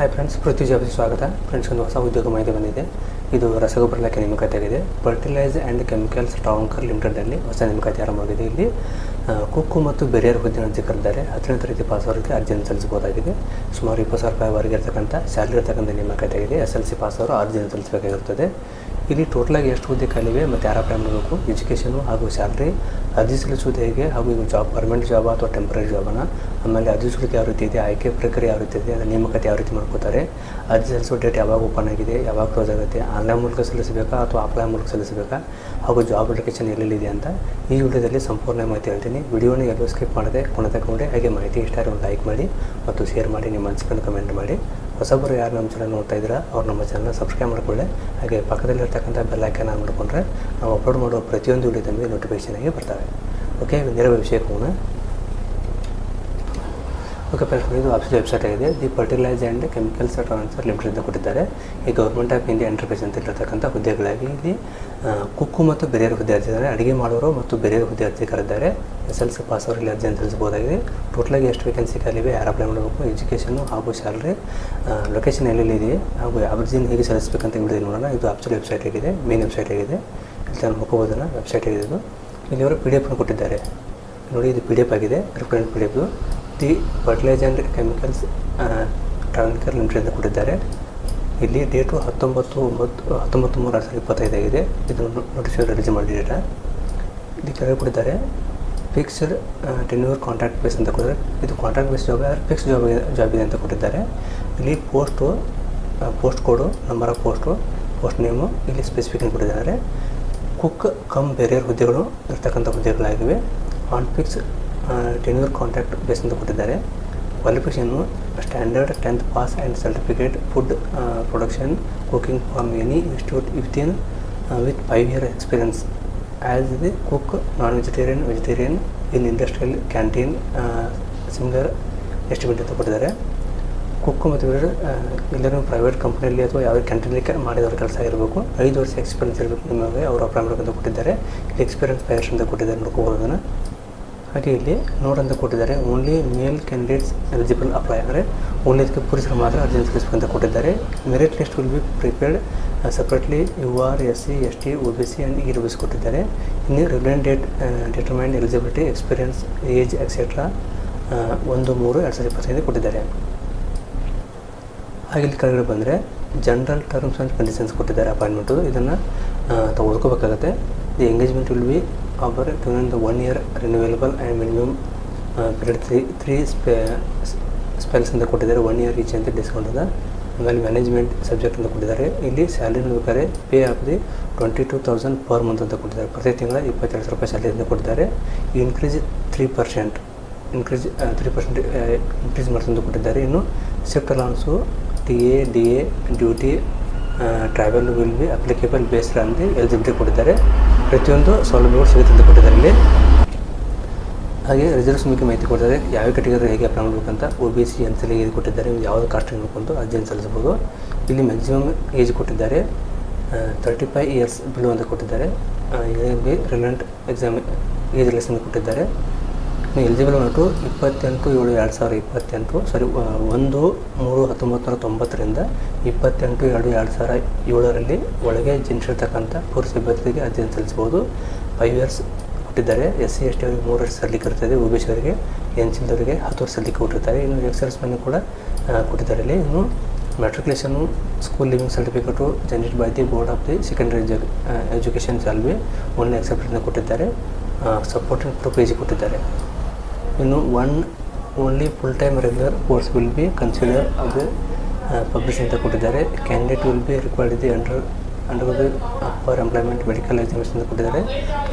Hi friends ಪೃಥ್ವಿ ಜಾಬ್ಗೆ ಸ್ವಾಗತ. Friends ಒಂದು ಹೊಸ ಉದ್ಯೋಗ ಮಾಹಿತಿ ಬಂದಿದೆ. ಇದು ರಸಗೊಬ್ಬರ ನೇಮಕಾತಿ ಆಗಿದೆ ಫರ್ಟಿಲೈಸ್ ಆ್ಯಂಡ್ ಕೆಮಿಕಲ್ಸ್ ಟಾಂಕರ್ ಲಿಮಿಟೆಡಲ್ಲಿ ಹೊಸ ನೇಮಕಾತಿ ಆರಂಭವಾಗಿದೆ. ಇಲ್ಲಿ ಕುಕ್ಕು ಮತ್ತು ಬೆರಿಯರ್ ಹುದ್ದೆ ಅಂತ ಕರೆದಿದ್ದಾರೆ. ಹತ್ತನೇ ತರಗತಿ ಪಾಸ್ ಅವರಿಗೆ ಅರ್ಜಿಯನ್ನು ಸಲ್ಲಿಸಬಹುದಾಗಿದೆ. ಸುಮಾರು ಇಪ್ಪತ್ತು ಸಾವಿರ ರೂಪಾಯಿವರೆಗೆ ಇರತಕ್ಕಂಥ ಸ್ಯಾಲ್ರಿ ಇರ್ತಕ್ಕಂಥ ನೇಮಕಾತಿ ಆಗಿದೆ. ಎಸ್ ಎಲ್ ಸಿ ಪಾಸ್ ಅವರು ಅರ್ಜಿಯನ್ನು ಸಲ್ಲಿಸಬೇಕಾಗಿರುತ್ತದೆ. ಇಲ್ಲಿ ಟೋಟಲಾಗಿ ಎಷ್ಟು ಹುದ್ದೆ ಖಾಲಿವೆ ಮತ್ತು ಯಾರ ಅಪ್ಲೈ ಮಾಡಬೇಕು? ಎಜುಕೇಷನು ಹಾಗೂ ಸ್ಯಾಲ್ರಿ ಅರ್ಜಿ ಸಲ್ಲಿಸುವುದು ಹೇಗೆ? ಹಾಗೂ ಈಗ ಜಾಬ್ ಪರ್ಮನೆಂಟ್ ಜಾಬ್ ಅಥವಾ ಟೆಂಪ್ರರಿ ಜಾಬನ ಆಮೇಲೆ ಅರ್ಜಿ ಸಲ್ಲಿಕೆ ಯಾವ ರೀತಿ ಇದೆ? ಆಯ್ಕೆ ಪ್ರಕ್ರಿಯೆ ಯಾವ ರೀತಿ ಇದೆ? ಅದರ ನೇಮಕತೆ ಯಾವ ರೀತಿ ಮಾಡ್ಕೋತಾರೆ? ಅರ್ಜಿ ಸಲ್ಲಿಸುವ ಡೇಟ್ ಯಾವಾಗ ಓಪನ್ ಆಗಿದೆ? ಯಾವಾಗ ಕ್ಲೋಸ್ ಆಗುತ್ತೆ? ಆನ್ಲೈನ್ ಮೂಲಕ ಸಲ್ಲಿಸಬೇಕಾ ಅಥವಾ ಆಫ್ಲೈನ್ ಮೂಲಕ ಸಲ್ಲಿಸಬೇಕಾ? ಹಾಗೂ ಜಾಬ್ ಅಪ್ಲಿಕೇಶನ್ ಎಲ್ಲೆಲ್ಲಿದೆ ಅಂತ ಈ ವಿಡಿಯೋದಲ್ಲಿ ಸಂಪೂರ್ಣ ಮಾಹಿತಿ ಹೇಳ್ತೀನಿ ವಿಡಿಯೋನ ಎಲ್ಲೂ ಸ್ಕಿಪ್ ಮಾಡದೆ ಕೊನೆ ತಗೊಂಡೆ ಹಾಗೆ ಮಾಹಿತಿ ಇಷ್ಟ ಆದರೆ ಒಂದು ಲೈಕ್ ಮಾಡಿ ಮತ್ತು ಶೇರ್ ಮಾಡಿ, ನಿಮ್ಮ ಅನಿಸಿಕೊಂಡು ಕಮೆಂಟ್ ಮಾಡಿ. ಹೊಸಬರು ಯಾರು ನಮ್ಮ ಚಾನಲ್ ನೋಡ್ತಾ ಇದ್ದೀರಾ, ಅವ್ರು ನಮ್ಮ ಚಾನಲ್ ಸಬ್ಸ್ಕ್ರೈಬ್ ಮಾಡಿಕೊಳ್ಳಿ. ಹಾಗೆ ಪಕ್ಕದಲ್ಲಿರ್ತಕ್ಕಂಥ ಆನ್ ಮಾಡಿಕೊಂಡ್ರೆ ನಾವು ಅಪ್ಲೋಡ್ ಮಾಡುವ ಪ್ರತಿಯೊಂದು ವಿಡಿಯೋ ನಿಮಗೆ ನೋಟಿಫಿಕೇಶನ್ ಆಗಿ ಬರ್ತವೆ. ಓಕೆ ನೇರ ವಿಷಯಕ್ಕೆ ಓಕೆ ಫ್ರೆಂಡ್ಸ್ ಇದು ಆಫೀಸ್ ವೆಬ್ಸೈಟ್ ಆಗಿದೆ. The fertilise and chemicals transfer limited ಅಂತ ಕೊಟ್ಟಿದ್ದಾರೆ. ಈ ಗೌರ್ಮೆಂಟ್ ಆಫ್ ಇಂಡಿಯಾ ಎಂಟರ್ಪ್ರೈಸ್ ಅಂತ ಇರತಕ್ಕಂಥ ಹುದ್ದೆಗಳಾಗಿ ಇಲ್ಲಿ ಕುಕ್ಕು ಮತ್ತು ಬೇರೆಯವರು ಹುದ್ದೆ ಅರ್ಜಿದ್ದಾರೆ ಅಡುಗೆ ಮಾಡೋರು ಮತ್ತು ಬೇರೆಯವರು ಹುದ್ದೆ ಅರ್ಜಿ ಕರೆದಿದ್ದಾರೆ. ಎಸ್ ಎಲ್ ಸಿ ಪಾಸ್ ಅವರಲ್ಲಿ ಅಂತ ತಿಳಿಸ್ಬೋದಾಗಿದೆ ಟೋಟಲಾಗಿ ಎಷ್ಟು ವೇಕೆನ್ಸಿ ಖಾಲಿವೆ ಯಾರು ಅಪ್ಲೈ ಮಾಡಬೇಕು ಎಜುಕೇಷನು ಹಾಗೂ ಸ್ಯಾಲ್ರಿ ಲೊಕೇಶನ್ ಎಲ್ಲೆಲ್ಲಿ ಹಾಗೂ ಅರ್ಜಿನ ಹೇಗೆ ಸಲ್ಲಿಸಬೇಕಂತ ವಿಡಿಯೋ ನೋಡೋಣ. ಇದು ಆಪ್ಚುಲ್ ವೆಬ್ಸೈಟ್ ಆಗಿದೆ ಮೇನ್ ವೆಬ್ಸೈಟ್ ಆಗಿದೆ. ಇಲ್ಲಿ ನಾನು ಹೋಗ್ಬೋದನ್ನ ವೆಬ್ಸೈಟ್ ಆಗಿದೆ ಇದು. ಇಲ್ಲಿ ಅವರು ಪಿ ಡಿ ಎಫ್ನ ಕೊಟ್ಟಿದ್ದಾರೆ. ನೋಡಿ, ಇದು ಪಿ ಡಿ ಎಫ್ ಆಗಿದೆ reprint P D F the fertilise and chemicals Travancore limited ಅಂತ ಕೊಟ್ಟಿದ್ದಾರೆ. ಇಲ್ಲಿ ಡೇಟು ಹತ್ತೊಂಬತ್ತು ಒಂಬತ್ತು ಹತ್ತೊಂಬತ್ತು ಮೂರು ಎರಡು ಸಾವಿರದ ಇಪ್ಪತ್ತೈದಾಗಿದೆ ಇದನ್ನು ನೋಟಿಸ್ ರಿಲೀಸ್ ಮಾಡಿ ಡೇಟಾ ಇಲ್ಲಿ ಕೆಳಗೆ ಕೊಟ್ಟಿದ್ದಾರೆ ಫಿಕ್ಸ್ಡ್ ಟೆನ್ಯೂರ್ ಕಾಂಟ್ರಾಕ್ಟ್ ಬೇಸ್ ಅಂತ ಕೊಟ್ಟಿದ್ದಾರೆ. ಇದು contract base job fix job job ಇದೆ ಅಂತ ಕೊಟ್ಟಿದ್ದಾರೆ. ಇಲ್ಲಿ post post code number of post post name ಇಲ್ಲಿ ಸ್ಪೆಸಿಫಿಕ್ ಕೊಟ್ಟಿದ್ದಾರೆ. ಕುಕ್ ಕಮ್ ಬೇರೆಯವ್ರ ಹುದ್ದೆಗಳು ಇರ್ತಕ್ಕಂಥ ಹುದ್ದೆಗಳಾಗಿವೆ. On fix tenure contract base ಅಂತ ಕೊಟ್ಟಿದ್ದಾರೆ. Qualification standard tenth pass and certificate food production cooking for any institute in with five year experience as the cook non vegetarian vegetarian in industrial canteen similar estimate ಅಂತ ಕೊಟ್ಟಿದ್ದಾರೆ. Cook ಮತ್ತು ಎಲ್ಲರೂ private ಕಂಪ್ನಿಯಲ್ಲಿ ಅಥವಾ ಯಾವ ಕ್ಯಾಂಟೀನಲ್ಲಿ ಮಾಡಿದವ್ರ ಕೆಲಸ ಇರಬೇಕು ಐದು ವರ್ಷ ಎಕ್ಸ್ಪೀರಿಯನ್ಸ್ ಇರಬೇಕು ನಿಮಗೆ ಅವರು ಅಪ್ಲೈ ಮಾಡಬೇಕಂತ ಕೊಟ್ಟಿದ್ದಾರೆ. ಎಕ್ಸ್ಪೀರಿಯನ್ಸ್ ಫೈವ್ ಅಂತ ಕೊಟ್ಟಿದ್ದಾರೆ ನೋಡ್ಕೋಬೋದು ಅದನ್ನು. ಹಾಗೆ ಇಲ್ಲಿ ನೋಡ್ ಅಂತ ಕೊಟ್ಟಿದ್ದಾರೆ. Only male candidates eligible apply ಅಂದರೆ ಓನ್ಲಿ ಇದಕ್ಕೆ ಪುರುಷರು ಮಾತ್ರ ಅರ್ಜಿ ಅಂತ ಕೊಟ್ಟಿದ್ದಾರೆ. Merit list will be prepared separately U R S C S T O B C and E B C ಕೊಟ್ಟಿದ್ದಾರೆ. ಇನ್ನು ರಿಲೈನ್ date eligibility experience age etcetera ಒಂದು, ಮೂರು, ಎರಡು ಸಾವಿರದ ಇಪ್ಪತ್ತೈದು ಕೊಟ್ಟಿದ್ದಾರೆ. ಹಾಗೆ ಇಲ್ಲಿ ಕೆಳಗಡೆ ಬಂದರೆ ಜನರಲ್ ಟರ್ಮ್ಸ್ ಆ್ಯಂಡ್ ಕಂಡೀಷನ್ಸ್ ಕೊಟ್ಟಿದ್ದಾರೆ. ಅಪಾಯಿಂಟ್ಮೆಂಟು ಇದನ್ನು ತಾವು ಓದ್ಕೋಬೇಕಾಗತ್ತೆ the engagement will be our tune the one year renewable and minimum period three three spe spells ಅಂತ ಕೊಟ್ಟಿದ್ದಾರೆ ಒನ್ ಇಯರ್ ಈಚ್ ಅಂತ ಡಿಸ್ಕೌಂಟ್ ಅದ ಆಮೇಲೆ ಮ್ಯಾನೇಜ್ಮೆಂಟ್ ಸಬ್ಜೆಕ್ಟ್ ಅಂತ ಕೊಟ್ಟಿದ್ದಾರೆ ಇಲ್ಲಿ ಸ್ಯಾಲ್ರಿ ನೋಡ್ಬೇಕಾದ್ರೆ pay of the twenty two thousand per month ಅಂತ ಕೊಟ್ಟಿದ್ದಾರೆ ಪ್ರತಿ ತಿಂಗಳ ಇಪ್ಪತ್ತೆರಡು ಸಾವಿರ ರೂಪಾಯಿ ಸ್ಯಾಲ್ರಿ ಅಂತ ಕೊಟ್ಟಿದ್ದಾರೆ increase three percent increase three percent increase ಮಾಡ್ತಂತ ಕೊಟ್ಟಿದ್ದಾರೆ ಇನ್ನು shift allowance T A D A duty travel will be applicable based the eligibility ಕೊಟ್ಟಿದ್ದಾರೆ ಪ್ರತಿಯೊಂದು ಸೌಲಭ್ಯಗಳು ಸಿಗುತ್ತೆ ಅಂತ ಕೊಟ್ಟಿದ್ದಾರೆ ಇಲ್ಲಿ ಹಾಗೆ ರಿಸರ್ವೇಷನ್ ಬಗ್ಗೆ ಮಾಹಿತಿ ಕೊಡ್ತಾರೆ. ಯಾವ ಕೆಟಗರಿ ಹೇಗೆ ಅಪ್ಲೈ ಮಾಡಬೇಕಂತ ಒ ಬಿ ಸಿ ಅಂತಲೇ ಇದು ಕೊಟ್ಟಿದ್ದಾರೆ. ಯಾವುದು ಕಾಸ್ಟ್ ಅಂತ ಅರ್ಜಿಯನ್ನು ಸಲ್ಲಿಸಬಹುದು. ಇಲ್ಲಿ ಮ್ಯಾಕ್ಸಿಮಮ್ ಏಜ್ ಕೊಟ್ಟಿದ್ದಾರೆ. ತರ್ಟಿ ಫೈವ್ ಇಯರ್ಸ್ ಬಿಲೋ ಅಂತ ಕೊಟ್ಟಿದ್ದಾರೆ. ರಿಲೆಂಟ್ ಎಕ್ಸಾಮ್ ಏಜ್ ಅಂತ ಕೊಟ್ಟಿದ್ದಾರೆ. ಎಲಿಜಿಬಲ್ ಬಂದ್ಬಿಟ್ಟು ಇಪ್ಪತ್ತೆಂಟು ಏಳು ಎರಡು ಸಾವಿರದ ಇಪ್ಪತ್ತೆಂಟು ಸಾರಿ ಒಂದು, ಮೂರು ಹತ್ತೊಂಬತ್ತು ತೊಂಬತ್ತರಿಂದ ಇಪ್ಪತ್ತೆಂಟು ಎರಡು ಎರಡು ಸಾವಿರ ಏಳರಲ್ಲಿ ಒಳಗೆ ಜನಿಸಿರ್ತಕ್ಕಂಥ ಪುರುಷ ಸಿಬ್ಬಂದಿಗೆ ಅರ್ಜಿ ಸಲ್ಲಿಸ್ಬೋದು ಫೈವ್ ಇಯರ್ಸ್ ಕೊಟ್ಟಿದ್ದಾರೆ. ಎಸ್ ಸಿ ಎಸ್ ಟಿ ಅವರಿಗೆ ಮೂರು ವರ್ಷ ಸಲ್ಲಿಕೆ ಇರ್ತದೆ ಒ ಬಿ ಸಿ ಅವರಿಗೆ ಎನ್ ಸಿ ಅವರಿಗೆ ಹತ್ತು ವರ್ಷ ಸಲ್ಲಿಕೆ ಕೊಟ್ಟಿರ್ತಾರೆ ಇನ್ನು ಎಕ್ಸರ್ಸ್ ಮನೆ ಕೂಡ ಕೊಟ್ಟಿದ್ದಾರೆ ಇಲ್ಲಿ ಇನ್ನು matriculation school leaving certificate generate by the board of the secondary edu education shall be one ಎಕ್ಸೆಪ್ಟನ್ನು ಕೊಟ್ಟಿದ್ದಾರೆ. ಸಪೋರ್ಟಿಂಗ್ ಪ್ರೂಫ್ ಜಿ ಕೊಟ್ಟಿದ್ದಾರೆ. ಇನ್ನು one only full time regular course will be consider ಅದು ಪಬ್ಲಿಷ್ ಅಂತ ಕೊಟ್ಟಿದ್ದಾರೆ. ಕ್ಯಾಂಡಿಡೇಟ್ ವಿಲ್ ಬಿ ರಿಕ್ವೈರ್ಡ್ ಇದೆ under under the upper employment medical examination ಅಂತ ಕೊಟ್ಟಿದ್ದಾರೆ.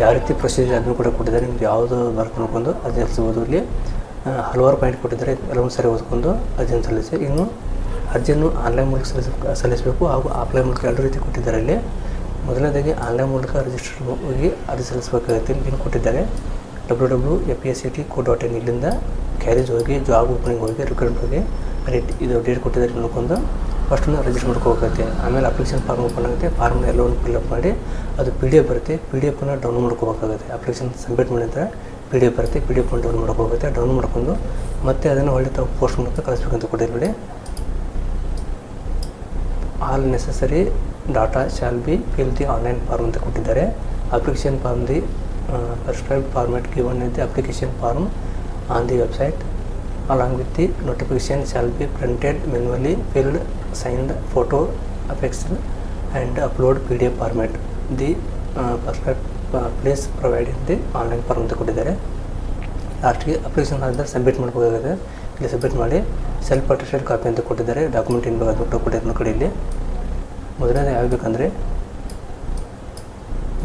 ಯಾವ ರೀತಿ ಪ್ರೊಸೀಜರ್ ಅದನ್ನು ಕೂಡ ಕೊಟ್ಟಿದ್ದಾರೆ. ನಿಮ್ಗೆ ಯಾವುದು ವರ್ಕ್ ನೋಡ್ಕೊಂಡು ಸಲ್ಲಿಸ್ಬೋದು ಇಲ್ಲಿ. ಹಲವಾರು ಪಾಯಿಂಟ್ ಕೊಟ್ಟಿದ್ದಾರೆ. ಕೆಲವೊಂದು ಸರಿ ಓದ್ಕೊಂಡು ಅರ್ಜಿಯನ್ನು ಸಲ್ಲಿಸಿ. ಇನ್ನು ಅರ್ಜಿಯನ್ನು ಆನ್ಲೈನ್ ಮೂಲಕ ಸಲ್ಲಿಸ, ಸಲ್ಲಿಸಬೇಕು ಹಾಗೂ ಆಫ್ಲೈನ್ ಮೂಲಕ ಎರಡು ರೀತಿ ಕೊಟ್ಟಿದ್ದಾರೆ ಇಲ್ಲಿ. ಮೊದಲನೇದಾಗಿ ಆನ್ಲೈನ್ ಮೂಲಕ ರಿಜಿಸ್ಟರ್ ಹೋಗಿ ಅರ್ಜಿ ಸಲ್ಲಿಸಬೇಕಾಗುತ್ತೆ. ಇನ್ನು ಕೊಟ್ಟಿದ್ದಾರೆ? W W A P S C T co dot in ಇಲ್ಲಿಂದ ಕ್ಯಾರೇಜ್ ಹೋಗಿ ಜಾಬ್ ಓಪನಿಂಗ್ ಹೋಗಿ ರಿಕ್ರೂಟ್ಮೆಂಟ್ ಹೋಗಿ ಇದು ಡೇಟ್ ಕೊಟ್ಟಿದ್ದಾರೆ ನೋಡ್ಕೊಂಡು ಫಸ್ಟನ್ನು ರಿಜಿಸ್ಟರ್ ಮಾಡ್ಕೋಬೇಕಾಗುತ್ತೆ ಆಮೇಲೆ ಅಪ್ಲಿಕೇಶನ್ ಫಾರ್ಮ್ ಓಪನ್ ಆಗುತ್ತೆ. ಫಾರ್ಮ್ನ ಎಲ್ಲವನ್ನು ಫಿಲ್ಅಪ್ ಮಾಡಿ, ಅದು ಪಿ ಡಿ ಎಫ್ ಬರುತ್ತೆ. ಪಿ ಡಿ ಎಫನ್ನು ಡೌನ್ಲೋಡ್ ಮಾಡ್ಕೋಬೇಕಾಗುತ್ತೆ. ಅಪ್ಲಿಕೇಶನ್ ಸಬ್ಮಿಟ್ ಮಾಡಿದ ನಂತರ ಪಿ ಡಿ ಎಫ್ ಬರುತ್ತೆ ಪಿ ಡಿ ಎಫ್ ಡೌನ್ಲೋಡ್ ಮಾಡ್ಕೋಬೇಕಾಗುತ್ತೆ ಡೌನ್ಲೋಡ್ ಮಾಡ್ಕೊಂಡು ಮತ್ತೆ ಅದನ್ನು ಒಳ್ಳೆ ತಾವು ಪೋಸ್ಟ್ ಮೂಲಕ ಕಳಿಸ್ಬೇಕಂತ ಕೊಟ್ಟಿದ್ದಾರೆ ನೋಡಿ. All necessary data shall be fill the online form ಅಂತ ಕೊಟ್ಟಿದ್ದಾರೆ. Application form the prescribe format in the application form on the website along with the notification shall be printed manually filled signed photo affixed and upload pdf format the uh, prescribed uh, place provided the online form ಅಂತ ಕೊಟ್ಟಿದ್ದಾರೆ ಲಾಸ್ಟ್ಗೆ application ಆದ್ರೆ submit ಮಾಡಬೇಕಾಗುತ್ತೆ ಇಲ್ಲಿ submit ಮಾಡಿ self attested copy ಅಂತ ಕೊಟ್ಟಿದ್ದಾರೆ document ಏನು ಬೇಕಾದ್ಬಿಟ್ಟು ಕೊಟ್ಟಿದ್ದಾರೆ ಕಡೆ ಇಲ್ಲಿ ಮೊದಲನೇದು ಯಾವ್ದು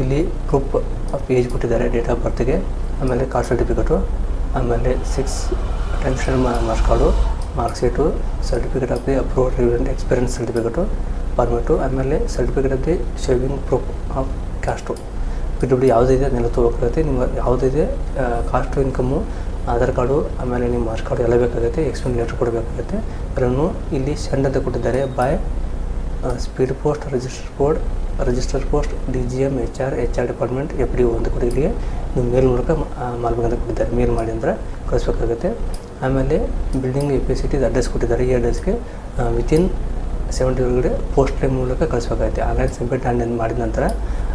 ಇಲ್ಲಿ ಪ್ರೂಫ್ ಆಫ್ ಏಜ್ ಕೊಟ್ಟಿದ್ದಾರೆ ಡೇಟ್ ಆಫ್ ಬರ್ತ್ಗೆ ಆಮೇಲೆ ಕಾಸ್ಟ್ ಸರ್ಟಿಫಿಕೇಟು ಆಮೇಲೆ six tension marks card mark sheet certificate of the approval relevant experience certificate permit ಆಮೇಲೆ certificate of the shaving proof of caste P W ಯಾವುದಿದೆ ಅದನ್ನೆಲ್ಲ ತೊಗೋಬೇಕಾಗುತ್ತೆ ನಿಮ್ಮ ಯಾವುದಿದೆ ಕಾಸ್ಟು ಇನ್ಕಮ್ಮು ಆಧಾರ್ ಕಾರ್ಡು ಆಮೇಲೆ ನಿಮ್ಮ ಮಾರ್ಕ್ಸ್ ಕಾರ್ಡು ಎಲ್ಲ ಬೇಕಾಗುತ್ತೆ ಎಕ್ಸ್ಪೆನ್ ಲೆಟ್ರ್ ಕೊಡಬೇಕಾಗುತ್ತೆ ಅದನ್ನು ಇಲ್ಲಿ ಸೆಂಡ್ ಅಂತ ಕೊಟ್ಟಿದ್ದಾರೆ by speed post register code register post D G M H R H R department F D ಒಂದು ಕೂಡ ಇಲ್ಲಿ ಇಲ್ಲಿಗೆ ನೀವು ಮೇಲ್ ಮೂಲಕ ಮಾಡ್ಬೇಕಂತ ಕೊಟ್ಟಿದ್ದಾರೆ. ಮೇಲ್ ಮಾಡಿ ಅಂದ್ರೆ ಕಳಿಸ್ಬೇಕಾಗುತ್ತೆ. ಆಮೇಲೆ ಬಿಲ್ಡಿಂಗ್ ಎ ಪಿ ಸಿ ಟಿದು ಅಡ್ರೆಸ್ ಕೊಟ್ಟಿದ್ದಾರೆ ಈ ಅಡ್ರೆಸ್ಗೆ ವಿತಿನ್ ಸೆವೆಂಟಿ ಒಳಗಡೆ ಪೋಸ್ಟ್ ಲೈನ್ ಮೂಲಕ ಕಳಿಸ್ಬೇಕಾಗುತ್ತೆ. ಆನ್ಲೈನ್ ಸಬ್ಮಿಟ್ ಆನ್ಲೈನ್ ಮಾಡಿದ ನಂತರ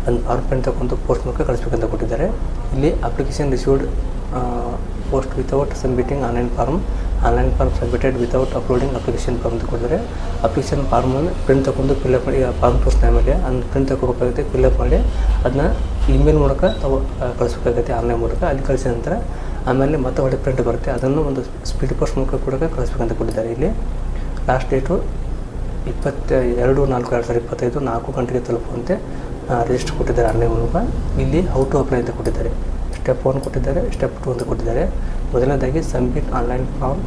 ಅದನ್ನು ಫಾರ್ಮ್ ಪಾಯಿಂಟ್ ತಗೊಂಡು ಪೋಸ್ಟ್ ಮೂಲಕ ಕಳಿಸ್ಬೇಕಂತ ಕೊಟ್ಟಿದ್ದಾರೆ. ಇಲ್ಲಿ application received post without submitting online form online form submitted without uploading application form ಕೊಟ್ಟಿದ್ದಾರೆ ಅಪ್ಲಿಕೇಶನ್ ಫಾರ್ಮನ್ನು ಪ್ರಿಂಟ್ ತಗೊಂಡು ಫಿಲ್ಅಪ್ ಮಾಡಿ ಫಾರ್ಮ್ ಪೋಸ್ಟ್ ಮೇಲೆ ಅದನ್ನು ಪ್ರಿಂಟ್ ತಗೋಬೇಕಾಗುತ್ತೆ ಫಿಲ್ಅಪ್ ಮಾಡಿ, ಅದನ್ನ ಇಮೇಲ್ ಮೂಲಕ ತಗೋ ಕಳಿಸ್ಬೇಕಾಗುತ್ತೆ ಆನ್ಲೈನ್ ಮೂಲಕ. ಅಲ್ಲಿ ಕಳಿಸಿದ ನಂತರ ಆಮೇಲೆ ಮತ್ತೆ ಹೊಡೆ ಪ್ರಿಂಟ್ ಬರುತ್ತೆ. ಅದನ್ನು ಒಂದು ಸ್ಪೀಡ್ ಪೋಸ್ಟ್ ಮೂಲಕ ಕೂಡ ಕಳಿಸ್ಬೇಕಂತ ಕೊಟ್ಟಿದ್ದಾರೆ. ಇಲ್ಲಿ ಲಾಸ್ಟ್ ಡೇಟು ಇಪ್ಪತ್ತ ಎರಡು ನಾಲ್ಕು ಎರಡು ಸಾವಿರದ ಇಪ್ಪತ್ತೈದು ನಾಲ್ಕು ಗಂಟೆಗೆ ತಲುಪುವಂತೆ ರಿಜಿಸ್ಟರ್ ಕೊಟ್ಟಿದ್ದಾರೆ ಆನ್ಲೈನ್ ಮೂಲಕ. ಇಲ್ಲಿ ಹೌ ಟು ಅಪ್ಲೈ ಅಂತ ಕೊಟ್ಟಿದ್ದಾರೆ. ಸ್ಟೆಪ್ ಒನ್ ಕೊಟ್ಟಿದ್ದಾರೆ ಸ್ಟೆಪ್ ಟು ಅಂತ ಕೊಟ್ಟಿದ್ದಾರೆ. ಮೊದಲನೇದಾಗಿ submit online form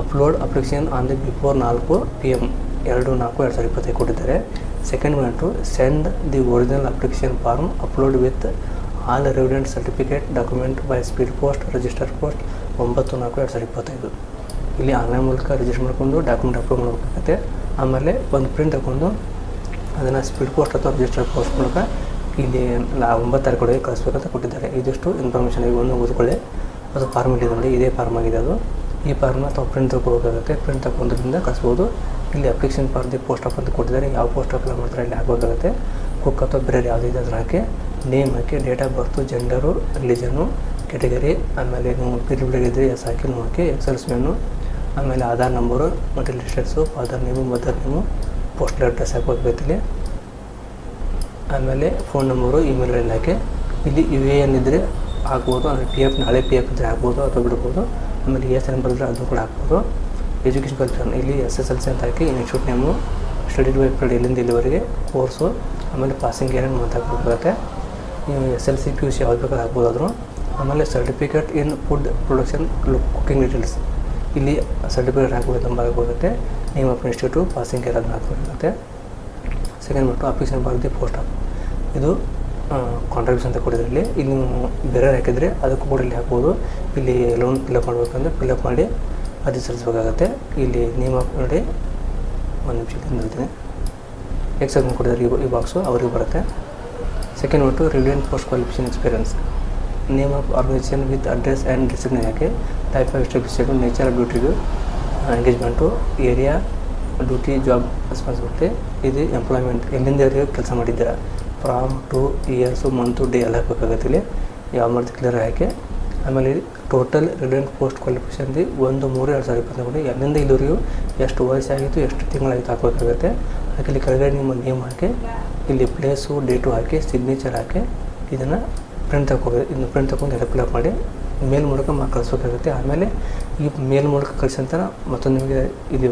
upload application on the before ನಾಲ್ಕು ಪಿ ಎಂ ಎರಡು ನಾಲ್ಕು ಎರಡು ಸಾವಿರದ ಇಪ್ಪತ್ತೈದು ಕೊಟ್ಟಿದ್ದಾರೆ. Second minute send the original application form upload with all relevant certificate document by speed post register post ಒಂಬತ್ತು ನಾಲ್ಕು ಎರಡು ಸಾವಿರದ ಇಪ್ಪತ್ತೈದು. ಇಲ್ಲಿ ಆನ್ಲೈನ್ ಮೂಲಕ ರಿಜಿಸ್ಟರ್ ಮಾಡ್ಕೊಂಡು ಡಾಕ್ಯುಮೆಂಟ್ ಅಪ್ಲೋಡ್ ಮಾಡಬೇಕಾಗತ್ತೆ. ಆಮೇಲೆ ಒಂದು ಪ್ರಿಂಟ್ ತಗೊಂಡು ಅದನ್ನು ಸ್ಪೀಡ್ ಪೋಸ್ಟ್ ಅಥವಾ ರಿಜಿಸ್ಟರ್ ಪೋಸ್ಟ್ ಮೂಲಕ ಇಲ್ಲಿ ನಾ ಒಂಬತ್ತು ತಾರೀಕೊಳಗೆ ಕಳಿಸ್ಬೇಕಂತ ಕೊಟ್ಟಿದ್ದಾರೆ. ಇದಿಷ್ಟು ಇನ್ಫಾರ್ಮೇಷನ್ ಈಗ ಒಂದು ಓದ್ಕೊಳ್ಳಿ ಅದು ಫಾರ್ಮ್ ಇದೆ ನೋಡಿ ಇದೇ ಫಾರ್ಮ್ ಆಗಿದೆ ಅದು. ಈ ಫಾರ್ಮ್ ಅಥವಾ ಪ್ರಿಂಟ್ ತಗೋಬೇಕಾಗುತ್ತೆ. ಪ್ರಿಂಟ್ ತಗೊಂಡ್ರಿಂದ ಕಳಿಸ್ಬೋದು. ಇಲ್ಲಿ application for the post of ಅಂತ ಕೊಟ್ಟಿದ್ದಾರೆ. ಯಾವ ಪೋಸ್ಟ್ ಅಪ್ಲೈ ಮಾಡ್ತಾರೆ ಅಲ್ಲಿ ಹಾಕಬೇಕಾಗುತ್ತೆ. ಕುಕ್ ಅಥವಾ ಬೇರೆ ಇದೆ ಅದನ್ನ ಹಾಕಿ. Name hockey date of birth gender religion category ಆಮೇಲೆ ನೀವು ಪಿರಿಬಿಡಿಗಿದ್ರೆ ಎಸ್ ಹಾಕಿ ನೀವು ಹಾಕಿ ಎಕ್ಸೆಲ್ಸ್ ಮೆನು ಆಮೇಲೆ ಆಧಾರ್ ನಂಬರು ಮತ್ತು ಲಿಸ್ಟೆಡ್ಸು father name mother name postal address ಹಾಕೋದು ಇಲ್ಲಿ ಆಮೇಲೆ ಫೋನ್ ನಂಬರು ಇಮೇಲ್ ಐಡಿ ಹಾಕಿ ಇಲ್ಲಿ ಯು ಎ ಎನ್ ಇದ್ದರೆ ಆಗ್ಬೋದು ಅಂದರೆ ಪಿ ಎಫ್ ಹಳೆ ಪಿ ಎಫ್ ಇದ್ದರೆ ಹಾಕ್ಬೋದು ಅಥವಾ ಬಿಡ್ಬೋದು. ಆಮೇಲೆ ಎಸ್ ಎನ್ ಬರೆದ್ರೆ ಅದು ಕೂಡ ಹಾಕ್ಬೋದು ಎಜುಕೇಷನ್ ಕಲ್ಚರ್ ಇಲ್ಲಿ ಎಸ್ ಎಸ್ ಎಲ್ ಸಿ ಅಂತ ಹಾಕಿ ಇನ್ಸ್ಟಿಟ್ಯೂಟ್ ನೇಮು ಸ್ಟಡಿ ಡಿವೈಡ್ ಇಲ್ಲಿಂದ ಇಲ್ಲಿವರೆಗೆ ಕೋರ್ಸು ಆಮೇಲೆ ಪಾಸಿಂಗ್ ಏನೇನು ಅಂತ ಹಾಕ್ಬೇಕಾಗುತ್ತೆ ನೀವು S L C P U C ಯಾವ್ದು ಬೇಕಾದ್ರೆ ಹಾಕ್ಬೋದು ಆಮೇಲೆ certificate in food production cooking details ಇಲ್ಲಿ ಸರ್ಟಿಫಿಕೇಟ್ ಹಾಕ್ಬೋದು ನಂಬರ್ ಹಾಕಬೇಕಾಗುತ್ತೆ name of institute passing year ಅದನ್ನ ಹಾಕಬೇಕಾಗುತ್ತೆ ಸೆಕೆಂಡ್ ಬಿಟ್ಟು ಅಪ್ಲಿಕೇಶನ್ ಬರ್ದಿ ಪೋಸ್ಟ್ ಆಫ್ ಇದು ಕಾಂಟ್ರಿಬ್ಯೂಷನ್ ಅಂತ ಕೊಟ್ಟಿದ್ದಾರೆ. ಇಲ್ಲಿ ನೀವು ಬೇರೆ ಹಾಕಿದರೆ ಅದಕ್ಕೂ ಕೂಡ ಇಲ್ಲಿ ಹಾಕ್ಬೋದು. ಇಲ್ಲಿ ಲೋನ್ ಫಿಲಪ್ ಮಾಡಬೇಕಂದ್ರೆ ಫಿಲಪ್ ಮಾಡಿ ಅದು ಸಲ್ಲಿಸಬೇಕಾಗತ್ತೆ ಇಲ್ಲಿ ನೇಮ್ ಆಫ್ ನೋಡಿ ಒಂದು ನಿಮಿಷ ಹೇಳ್ತೀನಿ. ಎಕ್ಸಾಮ್ ಕೊಡಿದ್ರೆ ಈ ಬಾಕ್ಸು ಅವ್ರಿಗೆ ಬರುತ್ತೆ. ಸೆಕೆಂಡ್ ಬಿಟ್ಟು ರಿಲಿಯನ್ post qualification experience name of organisation with address and discipline hockey type of established nature of ಡ್ಯೂಟಿದು engagement area duty job responsibility ಇದು ಎಂಪ್ಲಾಯ್ಮೆಂಟ್ ಎಲ್ಲಿಂದ ಎಲ್ಲಿಗೆ ಕೆಲಸ ಮಾಡಿದ್ದೀರಾ? From to years month day ಎಲ್ಲ ಹಾಕಬೇಕಾಗತ್ತೆ ಇಲ್ಲಿ. ಯಾವ ಮಾಡಿದ ಕ್ಲಿಯರ್ ಹಾಕಿ ಆಮೇಲೆ ಟೋಟಲ್ ರಿಲೆಂಟ್ ಪೋಸ್ಟ್ ಕ್ವಾಲಿಫಿಕೇಷನ್ದು ಒಂದು, ಮೂರು, ಎರಡು ಸಾವಿರದ ಇಪ್ಪತ್ನಾಲ್ಕು ಎಲ್ಲಿಂದ ಇಲ್ಲಿವರೆಗೂ ಎಷ್ಟು ವಯಸ್ಸಾಗಿತ್ತು ಎಷ್ಟು ತಿಂಗಳಾಗಿತ್ತು ಹಾಕಬೇಕಾಗುತ್ತೆ. ಅದಕ್ಕೆ ಇಲ್ಲಿ ಕೆಳಗಡೆ ನಿಮ್ಮ ನೇಮ್ ಹಾಕಿ, ಇಲ್ಲಿ ಪ್ಲೇಸು ಡೇಟು ಹಾಕಿ ಸಿಗ್ನೇಚರ್ ಹಾಕಿ, ಇದನ್ನು ಪ್ರಿಂಟ್ ತಗೋಬೇಕು ಇದನ್ನು ಪ್ರಿಂಟ್ ತಗೊಂಡು ಎಲ್ಲ ಫಿಲಪ್ ಮಾಡಿ, ಮೇಲ್ ಮೂಲಕ ಮಾ ಕಳಿಸ್ಬೇಕಾಗುತ್ತೆ. ಆಮೇಲೆ ಈ ಮೇಲ್ ಮೂಲಕ ಕಳಿಸಿದ ನಂತರ ಮತ್ತೊಂದು ನಿಮಗೆ ಇದು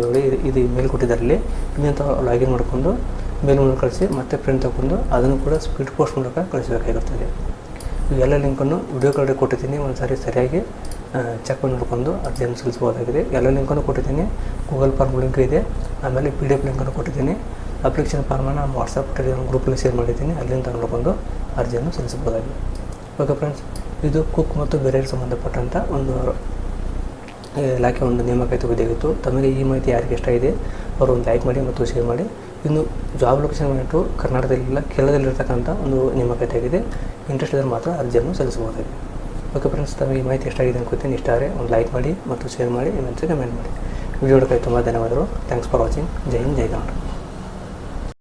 ಇದು ಮೇಲ್ ಕೊಟ್ಟಿದ್ದಾರೆ ಇಲ್ಲಿ. ಇಲ್ಲಿಂದ ಲಾಗಿನ್ ಮಾಡಿಕೊಂಡು ಮೇಲ್ ಮೂಲಕ ಕಳಿಸಿ, ಮತ್ತೆ ಪ್ರಿಂಟ್ ತಗೊಂಡು ಅದನ್ನು ಕೂಡ ಸ್ಪೀಡ್ ಪೋಸ್ಟ್ ಮೂಲಕ ಕಳಿಸಬೇಕಾಗಿರ್ತದೆ ಎಲ್ಲ ಲಿಂಕನ್ನು ವಿಡಿಯೋ ಕಡೆ ಕೊಟ್ಟಿದ್ದೀನಿ. ಒಂದು ಸಾರಿ ಸರಿಯಾಗಿ ಚೆಕ್ ಮಾಡಿ ನೋಡ್ಕೊಂಡು ಅರ್ಜಿಯನ್ನು ಸಲ್ಲಿಸ್ಬೋದಾಗಿದೆ ಎಲ್ಲ ಲಿಂಕನ್ನು ಕೊಟ್ಟಿದ್ದೀನಿ. ಗೂಗಲ್ ಫಾರ್ಮ್ ಲಿಂಕ್ ಇದೆ. ಆಮೇಲೆ ಪಿ ಡಿ ಎಫ್ ಲಿಂಕನ್ನು ಕೊಟ್ಟಿದ್ದೀನಿ ಅಪ್ಲಿಕೇಶನ್ ಫಾರ್ಮನ್ನು ನಾನು ವಾಟ್ಸಪ್ ಗ್ರೂಪಲ್ಲಿ ಶೇರ್ ಮಾಡಿದ್ದೀನಿ. ಅಲ್ಲಿಂದ ನೋಡ್ಕೊಂಡು ಅರ್ಜಿಯನ್ನು ಸಲ್ಲಿಸಬಹುದಾಗಿದೆ. ಓಕೆ ಫ್ರೆಂಡ್ಸ್ ಇದು ಕುಕ್ ಮತ್ತು ಬೇರೆಗೆ ಸಂಬಂಧಪಟ್ಟಂಥ ಒಂದು ಇಲಾಖೆ ಒಂದು ನೇಮಕಾತಿ ಹುದ್ದೆಗಿತ್ತು ತಮಗೆ ಈ ಮಾಹಿತಿ ಯಾರಿಗೆ ಇಷ್ಟ ಇದೆ, ಅವರು ಒಂದು ಲೈಕ್ ಮಾಡಿ ಮತ್ತು ಶೇರ್ ಮಾಡಿ. ಇನ್ನು ಜಾಬ್ ಲೊಕೇಶನ್ ಬಂದ್ಬಿಟ್ಟು ಕರ್ನಾಟಕದಲ್ಲಿಲ್ಲ, ಕೇರಳದಲ್ಲಿರ್ತಕ್ಕಂಥ ಒಂದು ನೇಮಕಾತಿ ಆಗಿದೆ ಇಂಟ್ರೆಸ್ಟ್ ಇದ್ದರೆ ಮಾತ್ರ ಅರ್ಜಿಯನ್ನು ಸಲ್ಲಿಸಬಹುದಾಗಿದೆ. ಓಕೆ ಫ್ರೆಂಡ್ಸ್ ತಮಗೆ ಈ ಮಾಹಿತಿ ಎಷ್ಟಾಗಿದೆ ಅನ್ಕೋತೀನಿ ಇಷ್ಟ ಆದರೆ ಒಂದು ಲೈಕ್ ಮಾಡಿ ಮತ್ತು ಶೇರ್ ಮಾಡಿ ಇನ್ನೊಂದು ಕಮೆಂಟ್ ಮಾಡಿ. ವಿಡಿಯೋ ನೋಡೋಕ್ಕೆ ತುಂಬ ಧನ್ಯವಾದಗಳು. Thanks for watching Jai Hind, Jai Kannada